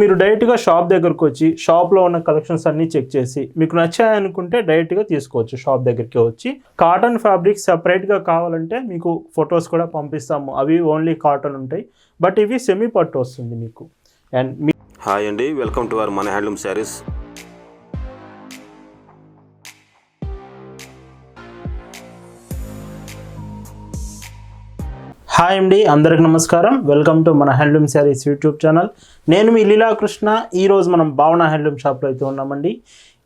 మీరు డైరెక్ట్గా షాప్ దగ్గరకు వచ్చి షాప్లో ఉన్న కలెక్షన్స్ అన్నీ చెక్ చేసి మీకు నచ్చాయనుకుంటే డైరెక్ట్గా తీసుకోవచ్చు షాప్ దగ్గరికి వచ్చి. కాటన్ ఫ్యాబ్రిక్ సపరేట్గా కావాలంటే మీకు ఫొటోస్ కూడా పంపిస్తాము. అవి ఓన్లీ కాటన్ ఉంటాయి. బట్ ఇవి సెమీ పట్టు వస్తుంది మీకు. అండ్ మీ హాయ్ అండి. వెల్కమ్ టు అవర్ మన హ్యాండ్లూమ్ శారీస్. హాయ్ అండి అందరికి నమస్కారం. వెల్కమ్ టు మన హ్యాండ్లూమ్ శారీస్ యూట్యూబ్ ఛానల్ నేను మీ లీలాకృష్ణ ఈరోజు మనం భావన హ్యాండ్లూమ్ షాప్లో అయితే ఉన్నామండి.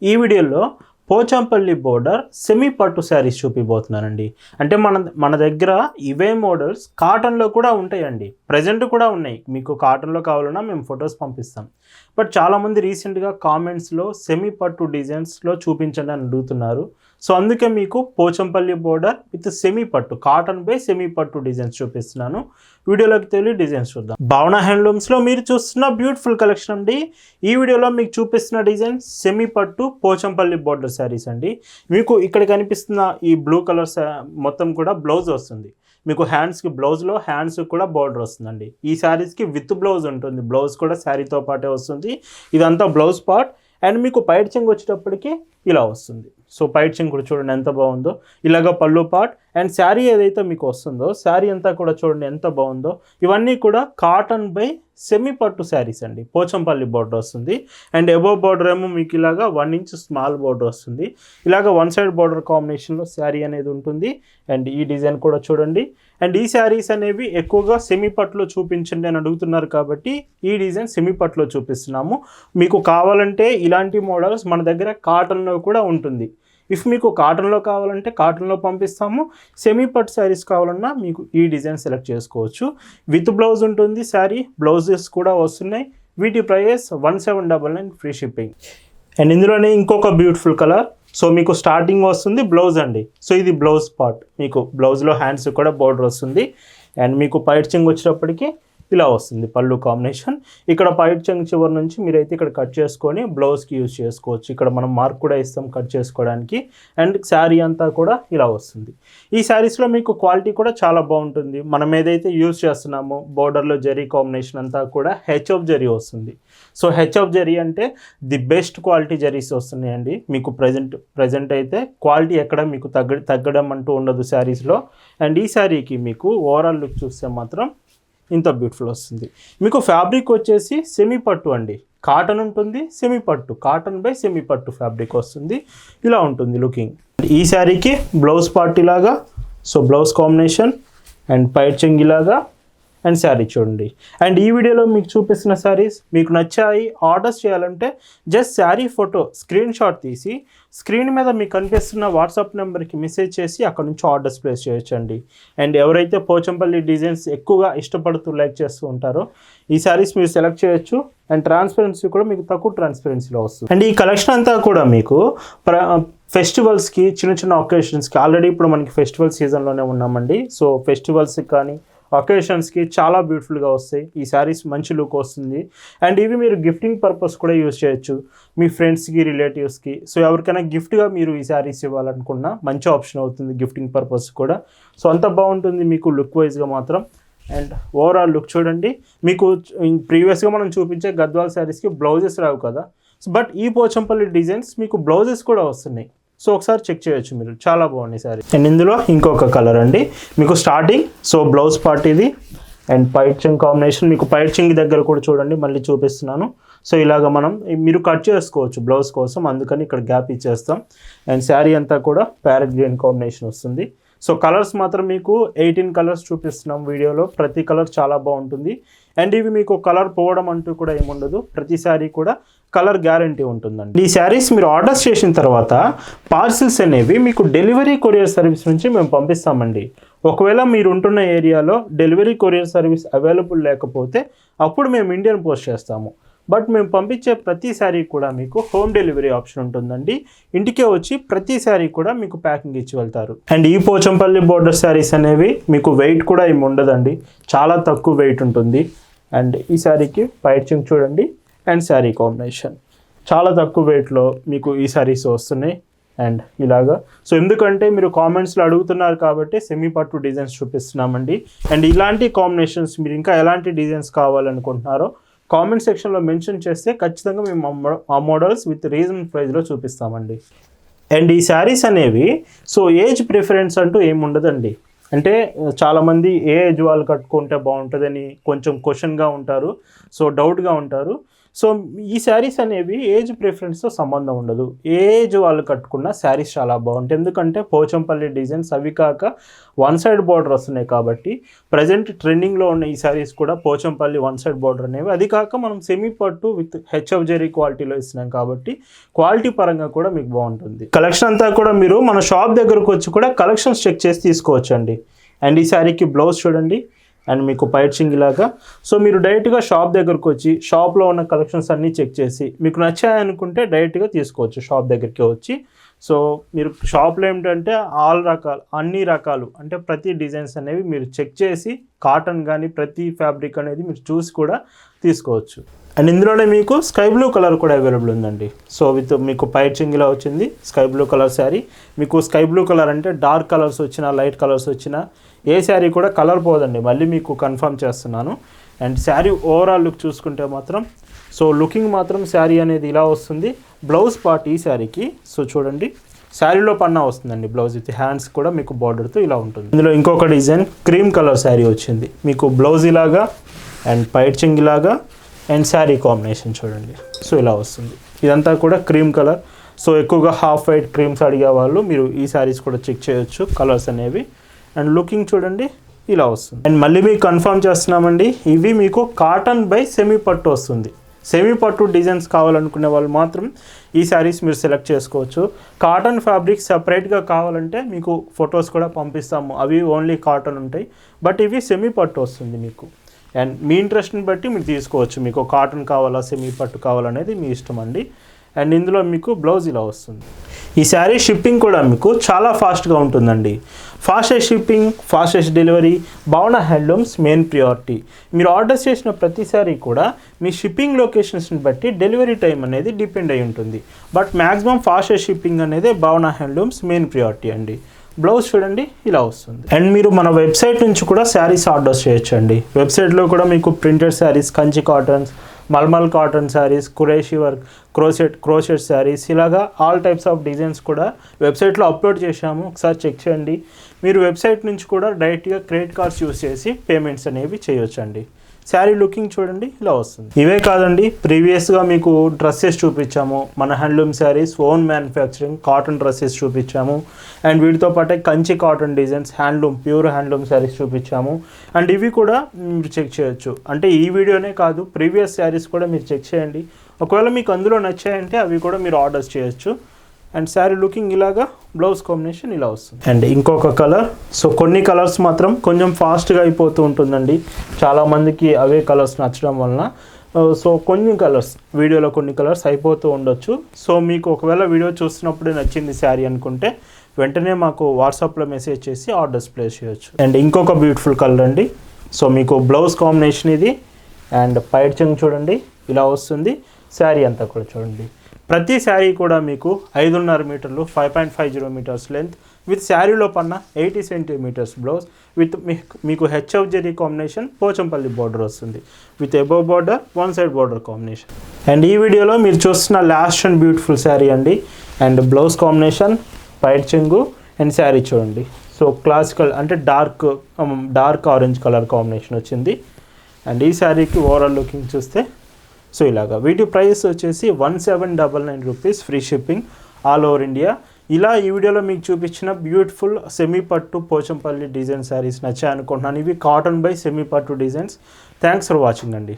ఈ వీడియోలో పోచంపల్లి బోర్డర్ సెమీ పట్టు శారీస్ చూపిపోతున్నానండి అంటే మన మన దగ్గర ఇవే మోడల్స్ కాటన్లో కూడా ఉంటాయండి. ప్రజెంట్ కూడా ఉన్నాయి. మీకు కాటన్లో కావాలన్నా మేము ఫొటోస్ పంపిస్తాం. బట్ చాలామంది రీసెంట్గా కామెంట్స్లో సెమీ పట్టు డిజైన్స్లో చూపించండి అని అడుగుతున్నారు. సో అందుకే మీకు పోచంపల్లి బోర్డర్ విత్ సెమీ పట్టు కాటన్ బై సెమీ పట్టు డిజైన్స్ చూపిస్తున్నాను. వీడియోలోకి తెలియ డిజైన్స్ చూద్దాం. భావన హ్యాండ్లూమ్స్లో మీరు చూస్తున్న బ్యూటిఫుల్ కలెక్షన్ అండి. ఈ వీడియోలో మీకు చూపిస్తున్న డిజైన్ సెమీ పట్టు పోచంపల్లి బోర్డర్ శారీస్ అండి. మీకు ఇక్కడ కనిపిస్తున్న ఈ బ్లూ కలర్ మొత్తం కూడా బ్లౌజ్ వస్తుంది. మీకు హ్యాండ్స్కి బ్లౌజ్లో హ్యాండ్స్ కూడా బార్డర్ వస్తుందండి. ఈ శారీస్కి విత్ బ్లౌజ్ ఉంటుంది. బ్లౌజ్ కూడా శారీతో పాటే వస్తుంది. ఇదంతా బ్లౌజ్ పార్ట్ అండ్ మీకు పైట్ చెంగు వచ్చేటప్పటికి ఇలా వస్తుంది. సో పైట్ కూడా చూడండి ఎంత బాగుందో. ఇలాగ పళ్ళు పార్ట్ అండ్ శారీ ఏదైతే మీకు వస్తుందో శారీ అంతా కూడా చూడండి ఎంత బాగుందో. ఇవన్నీ కూడా కాటన్ బై సెమీ పట్టు శారీస్ అండి. పోచంపల్లి బార్డర్ వస్తుంది. అండ్ ఎబో బార్డర్ ఏమో మీకు ఇలాగా వన్ ఇంచ్ స్మాల్ బార్డర్ వస్తుంది. ఇలాగ వన్ సైడ్ బార్డర్ కాంబినేషన్లో శారీ అనేది ఉంటుంది. అండ్ ఈ డిజైన్ కూడా చూడండి. అండ్ ఈ శారీస్ అనేవి ఎక్కువగా సెమీ పట్టులో చూపించండి అని అడుగుతున్నారు కాబట్టి ఈ డిజైన్ సెమీ పట్టులో చూపిస్తున్నాము. మీకు కావాలంటే ఇలాంటి మోడల్స్ మన దగ్గర కాటన్లో కూడా ఉంటుంది. ఇఫ్ మీకు కాటన్లో కావాలంటే కాటన్లో పంపిస్తాము. సెమీ పట్ శారీస్ కావాలన్నా మీకు ఈ డిజైన్ సెలెక్ట్ చేసుకోవచ్చు. విత్ బ్లౌజ్ ఉంటుంది శారీ బ్లౌజెస్ కూడా వస్తున్నాయి. వీటి price one seven double nine free shipping and ఇందులోనే ఇంకొక బ్యూటిఫుల్ కలర్ సో మీకు స్టార్టింగ్ వస్తుంది బ్లౌజ్ అండి. సో ఇది బ్లౌజ్ పార్ట్ మీకు బ్లౌజ్లో హ్యాండ్స్ కూడా బోర్డర్ వస్తుంది. అండ్ మీకు పైర్చింగ్ వచ్చినప్పటికీ వచ్చేటప్పటికి ఇలా వస్తుంది పళ్ళు కాంబినేషన్. ఇక్కడ పైట్ చివరి నుంచి మీరైతే ఇక్కడ కట్ చేసుకొని బ్లౌజ్కి యూజ్ చేసుకోవచ్చు. ఇక్కడ మనం మార్క్ కూడా ఇస్తాం కట్ చేసుకోవడానికి. అండ్ శారీ అంతా కూడా ఇలా వస్తుంది. ఈ శారీస్లో మీకు క్వాలిటీ కూడా చాలా బాగుంటుంది. మనం ఏదైతే యూజ్ చేస్తున్నామో బోర్డర్లో జరీ కాంబినేషన్ అంతా కూడా హెచ్ ఆఫ్ జరీ వస్తుంది. సో హెచ్ ఆఫ్ జరీ అంటే ది బెస్ట్ క్వాలిటీ జరీస్ వస్తున్నాయండి. మీకు ప్రజెంట్ ప్రజెంట్ అయితే క్వాలిటీ ఎక్కడ మీకు తగ్గ తగ్గడం అంటూ ఉండదు శారీస్లో అండ్ ఈ శారీకి మీకు ఓవరాల్ లుక్ చూస్తే మాత్రం ఇంత బ్యూటిఫుల్ వస్తుంది. మీకు ఫ్యాబ్రిక్ వచ్చేసి సెమీ పట్టు అండి. కాటన్ ఉంటుంది సెమీ పట్టు కాటన్ బై సెమీ పట్టు ఫ్యాబ్రిక్ వస్తుంది. ఇలా ఉంటుంది లుకింగ్ ఈ శారీకి బ్లౌజ్ పార్ట్ ఇలాగా సో బ్లౌజ్ కాంబినేషన్ అండ్ పైట్ ఇలాగా అండ్ శారీ చూడండి. అండ్ ఈ వీడియోలో మీకు చూపిస్తున్న శారీస్ మీకు నచ్చాయి ఆర్డర్స్ చేయాలంటే just sari photo screenshot తీసి స్క్రీన్ మీద మీకు కనిపిస్తున్న వాట్సాప్ నెంబర్కి మెసేజ్ చేసి అక్కడ నుంచి ఆర్డర్స్ ప్లేస్ చేయొచ్చండి. అండ్ ఎవరైతే పోచంపల్లి డిజైన్స్ ఎక్కువగా ఇష్టపడుతూ లైక్ చేస్తూ ఉంటారో ఈ శారీస్ మీరు సెలెక్ట్ చేయొచ్చు. అండ్ ట్రాన్స్పరెన్సీ కూడా మీకు తక్కువ ట్రాన్స్పరెన్సీలో వస్తుంది. అండ్ ఈ కలెక్షన్ అంతా కూడా మీకు ప్ర ఫెస్టివల్స్కి చిన్న చిన్న ఒకేషన్స్కి ఆల్రెడీ ఇప్పుడు మనకి ఫెస్టివల్ సీజన్లోనే ఉన్నామండి. సో ఫెస్టివల్స్కి కానీ ఒకేషన్స్కి చాలా బ్యూటిఫుల్గా వస్తాయి. ఈ శారీస్ మంచి లుక్ వస్తుంది. అండ్ ఇవి మీరు గిఫ్టింగ్ పర్పస్ కూడా యూజ్ చేయొచ్చు. మీ ఫ్రెండ్స్కి రిలేటివ్స్కి సో ఎవరికైనా గిఫ్ట్గా మీరు ఈ శారీస్ ఇవ్వాలనుకున్నా మంచి ఆప్షన్ అవుతుంది గిఫ్టింగ్ పర్పస్ కూడా. సో అంత బాగుంటుంది మీకు లుక్ వైజ్గా మాత్రం. అండ్ ఓవరాల్ లుక్ చూడండి. మీకు ప్రీవియస్గా మనం చూపించే గద్వాల్ శారీస్కి బ్లౌజెస్ రావు కదా. బట్ ఈ పోచంపల్లి డిజైన్స్ మీకు బ్లౌజెస్ కూడా వస్తున్నాయి. సో ఒకసారి చెక్ చేయొచ్చు మీరు. చాలా బాగున్నాయి సారీ. అండ్ ఇందులో ఇంకొక కలర్ అండి. మీకు స్టార్టింగ్ సో బ్లౌజ్ పార్ట్ ఇది. అండ్ పైట్ చింగ్ కాంబినేషన్ మీకు పైట్ చింగ్ దగ్గర కూడా చూడండి మళ్ళీ చూపిస్తున్నాను. సో ఇలాగ మనం మీరు కట్ చేసుకోవచ్చు బ్లౌజ్ కోసం అందుకని ఇక్కడ గ్యాప్ ఇచ్చేస్తాం. అండ్ శారీ అంతా కూడా ప్యారెట్ గ్రీన్ కాంబినేషన్ వస్తుంది. సో కలర్స్ మాత్రం మీకు ఎయిటీన్ కలర్స్ చూపిస్తున్నాం వీడియోలో. ప్రతి కలర్ చాలా బాగుంటుంది. అండ్ ఇవి మీకు కలర్ పోవడం అంటూ కూడా ఏముండదు. ప్రతి శారీ కూడా కలర్ గ్యారంటీ ఉంటుందండి. ఈ శారీస్ మీరు ఆర్డర్స్ చేసిన తర్వాత పార్సిల్స్ అనేవి మీకు డెలివరీ కొరియర్ సర్వీస్ నుంచి మేము పంపిస్తామండి. ఒకవేళ మీరు ఉంటున్న ఏరియాలో డెలివరీ కొరియర్ సర్వీస్ అవైలబుల్ లేకపోతే అప్పుడు మేము ఇండియన్ పోస్ట్ చేస్తాము. బట్ మేము పంపించే ప్రతి శారీ కూడా మీకు హోమ్ డెలివరీ ఆప్షన్ ఉంటుందండి. ఇంటికే వచ్చి ప్రతి శారీ కూడా మీకు ప్యాకింగ్ ఇచ్చి వెళ్తారు. అండ్ ఈ పోచంపల్లి బోర్డర్ శారీస్ అనేవి మీకు వెయిట్ కూడా ఏమి ఉండదండి. చాలా తక్కువ వెయిట్ ఉంటుంది. అండ్ ఈ శారీకి పైచింగ్ చూడండి. And sari combination. చాలా తక్కువ వెయిట్లో మీకు ఈ శారీస్ వస్తున్నాయి అండ్ ఇలాగా. సో ఎందుకంటే మీరు కామెంట్స్లో అడుగుతున్నారు కాబట్టి సెమీ పట్టు డిజైన్స్ చూపిస్తున్నామండి. అండ్ ఇలాంటి కాంబినేషన్స్ మీరు ఇంకా ఎలాంటి డిజైన్స్ కావాలనుకుంటున్నారో కామెంట్ సెక్షన్లో మెన్షన్ చేస్తే ఖచ్చితంగా మేము ఆ మోడల్స్ విత్ రీజన్ ప్రైస్లో చూపిస్తామండి. అండ్ ఈ శారీస్ అనేవి సో ఏజ్ ప్రిఫరెన్స్ అంటూ ఏమి ఉండదండి అంటే చాలామంది ఏ ఏజ్ వాళ్ళు కట్టుకుంటే బాగుంటుందని కొంచెం క్వశ్చన్గా ఉంటారు. సో డౌట్గా ఉంటారు. సో ఈ శారీస్ అనేవి ఏజ్ ప్రిఫరెన్స్తో సంబంధం ఉండదు. ఏజ్ వాళ్ళు కట్టుకున్న శారీస్ చాలా బాగుంటాయి. ఎందుకంటే పోచంపల్లి డిజైన్స్ అవి కాక వన్ సైడ్ బార్డర్ వస్తున్నాయి కాబట్టి ప్రజెంట్ ట్రెండింగ్లో ఉన్న ఈ శారీస్ కూడా పోచంపల్లి వన్ సైడ్ బార్డర్ అనేవి. అది కాక మనం సెమీ పట్టు విత్ హెచ్ఎఫ్ జెరీ క్వాలిటీలో ఇస్తున్నాం కాబట్టి క్వాలిటీ పరంగా కూడా మీకు బాగుంటుంది. కలెక్షన్ అంతా కూడా మీరు మన షాప్ దగ్గరకు వచ్చి కూడా కలెక్షన్స్ చెక్ చేసి తీసుకోవచ్చండి. అండ్ ఈ శారీకి బ్లౌజ్ చూడండి. అండ్ మీకు పైచింగ్ ఇలాగా. సో మీరు డైరెక్ట్గా షాప్ దగ్గరకు వచ్చి షాప్లో ఉన్న కలెక్షన్స్ అన్నీ చెక్ చేసి మీకు నచ్చాయనుకుంటే డైరెక్ట్గా తీసుకోవచ్చు షాప్ దగ్గరికి వచ్చి. సో మీరు షాప్లో ఏమిటంటే ఆల్ రకాలు అన్ని రకాలు అంటే ప్రతి డిజైన్స్ అనేవి మీరు చెక్ చేసి కాటన్ కానీ ప్రతి ఫ్యాబ్రిక్ అనేది మీరు చూసి కూడా తీసుకోవచ్చు. అండ్ ఇందులోనే మీకు స్కై బ్లూ కలర్ కూడా అవైలబుల్ ఉందండి. సో విత్ మీకు పైచింగ్ ఇలా వచ్చింది స్కై బ్లూ కలర్ శారీ మీకు స్కై బ్లూ కలర్ అంటే డార్క్ కలర్స్ వచ్చినా లైట్ కలర్స్ వచ్చినా ఏ శారీ కూడా కలర్ పోదండి. మళ్ళీ మీకు కన్ఫర్మ్ చేస్తున్నాను. అండ్ శారీ ఓవరాల్ లుక్ చూసుకుంటే మాత్రం సో లుకింగ్ మాత్రం శారీ అనేది ఇలా వస్తుంది. బ్లౌజ్ పార్ట్ ఈ శారీకి సో చూడండి. శారీలో పన్నా వస్తుందండి బ్లౌజ్ విత్ హ్యాండ్స్ కూడా మీకు బార్డర్తో ఇలా ఉంటుంది. ఇందులో ఇంకొక డిజైన్ క్రీమ్ కలర్ శారీ వచ్చింది. మీకు బ్లౌజ్ ఇలాగా అండ్ పైచింగ్ ఇలాగా అండ్ శారీ కాంబినేషన్ చూడండి. సో ఇలా వస్తుంది. ఇదంతా కూడా క్రీమ్ కలర్ సో ఎక్కువగా హాఫ్ వైట్ క్రీమ్స్ అడిగే వాళ్ళు మీరు ఈ శారీస్ కూడా చెక్ చేయొచ్చు కలర్స్ అనేవి. అండ్ లుకింగ్ చూడండి ఇలా వస్తుంది. అండ్ మళ్ళీ మీకు కన్ఫర్మ్ చేస్తున్నామండి ఇవి మీకు కాటన్ బై సెమీ పట్టు వస్తుంది. సెమీ పట్టు డిజైన్స్ కావాలనుకునే వాళ్ళు మాత్రం ఈ శారీస్ మీరు సెలెక్ట్ చేసుకోవచ్చు. కాటన్ ఫ్యాబ్రిక్ సపరేట్గా కావాలంటే మీకు ఫొటోస్ కూడా పంపిస్తాము. అవి ఓన్లీ కాటన్ ఉంటాయి. బట్ ఇవి సెమీ పట్టు వస్తుంది మీకు. అండ్ మీ ఇంట్రెస్ట్ని బట్టి మీరు తీసుకోవచ్చు. మీకు కాటన్ కావాలా సెమీ పట్టు కావాలనేది మీ ఇష్టం అండి. అండ్ ఇందులో మీకు బ్లౌజ్ ఇలా వస్తుంది. ఈ శారీ షిప్పింగ్ కూడా మీకు చాలా ఫాస్ట్గా ఉంటుందండి. Fastest shipping fastest delivery Bhavana handlooms main priority మీరు ఆర్డర్ చేసిన ప్రతిసారి కూడా మీ షిప్పింగ్ లొకేషన్స్ని బట్టి డెలివరీ టైం అనేది డిపెండ్ అయి ఉంటుంది. బట్ మ్యాక్సిమం ఫాస్టెస్ట్ షిప్పింగ్ అనేది భవన హ్యాండ్లూమ్స్ మెయిన్ ప్రియారిటీ అండి. బ్లౌజ్ చూడండి ఇలా వస్తుంది. అండ్ మీరు మన వెబ్సైట్ నుంచి కూడా శారీస్ ఆర్డర్ చేయొచ్చండి. వెబ్సైట్లో కూడా మీకు ప్రింటెడ్ శారీస్ కంచి కాటన్స్ మల్మల్ కాటన్ శారీస్ కురేషి వర్క్ క్రోసెట్ క్రోషెట్ శారీస్ ఇలాగా ఆల్ టైప్స్ ఆఫ్ డిజైన్స్ కూడా వెబ్సైట్లో అప్లోడ్ చేశాము. ఒకసారి చెక్ చేయండి. మీరు వెబ్సైట్ నుంచి కూడా డైరెక్ట్గా క్రెడిట్ కార్డ్స్ యూస్ చేసి పేమెంట్స్ అనేవి చేయొచ్చండి. శారీ లుకింగ్ చూడండి ఇలా వస్తుంది. ఇవే కాదండి ప్రీవియస్గా మీకు డ్రెస్సెస్ చూపించాము. మన handloom saris own manufacturing cotton dresses చూపించాము. అండ్ వీటితో పాటే Kanchi cotton designs handloom pure handloom saris చూపించాము. అండ్ ఇవి కూడా మీరు చెక్ చేయొచ్చు. అంటే ఈ వీడియోనే కాదు ప్రీవియస్ శారీస్ కూడా మీరు చెక్ చేయండి. ఒకవేళ మీకు అందులో నచ్చాయంటే అవి కూడా మీరు ఆర్డర్స్ చేయొచ్చు. అండ్ శారీ లుకింగ్ ఇలాగా బ్లౌజ్ కాంబినేషన్ ఇలా వస్తుంది. అండ్ ఇంకొక కలర్ సో కొన్ని కలర్స్ మాత్రం కొంచెం ఫాస్ట్గా అయిపోతూ ఉంటుందండి. చాలామందికి అవే కలర్స్ నచ్చడం వలన uh, సో కొన్ని కలర్స్ వీడియోలో కొన్ని కలర్స్ అయిపోతూ ఉండొచ్చు. సో మీకు ఒకవేళ వీడియో చూస్తున్నప్పుడే నచ్చింది శారీ అనుకుంటే వెంటనే మాకు వాట్సాప్లో మెసేజ్ చేసి ఆర్డర్స్ ప్లేస్ చేయొచ్చు. అండ్ ఇంకొక బ్యూటిఫుల్ కలర్ అండి. సో మీకు బ్లౌజ్ కాంబినేషన్ ఇది. అండ్ పైట్ చెంగ్ చూడండి ఇలా వస్తుంది. శారీ అంతా కూడా చూడండి. ప్రతి శారీ కూడా మీకు ఐదున్నర మీటర్లు five point five zero metres length with శారీలో పన్న ఎయిటీ సెంటీమీటర్స్ బ్లౌజ్ విత్ మీకు హెచ్ఎఫ్ జెరీ కాంబినేషన్ పోచంపల్లి బార్డర్ వస్తుంది. With above border one side border combination and ఈ వీడియోలో మీరు చూస్తున్న లాస్ట్ అండ్ బ్యూటిఫుల్ శారీ అండి. అండ్ బ్లౌజ్ కాంబినేషన్ పైట్ చెంగు అండ్ శారీ చూడండి. సో క్లాసికల్ అంటే dark dark orange colour combination వచ్చింది. అండ్ ఈ శారీకి ఓవరాల్ లుకింగ్ చూస్తే సో ఇలాగా. వీటి ప్రైస్ వచ్చేసి one seven double nine rupees free shipping all over India. ఇలా ఈ వీడియోలో మీకు చూపించిన బ్యూటిఫుల్ సెమీ పట్టు పోచంపల్లి డిజైన్ శారీస్ నచ్చాయి అనుకుంటున్నాను ఇవి కాటన్ బై సెమీ పట్టు డిజైన్స్. థ్యాంక్స్ ఫర్ వాచింగ్ అండి.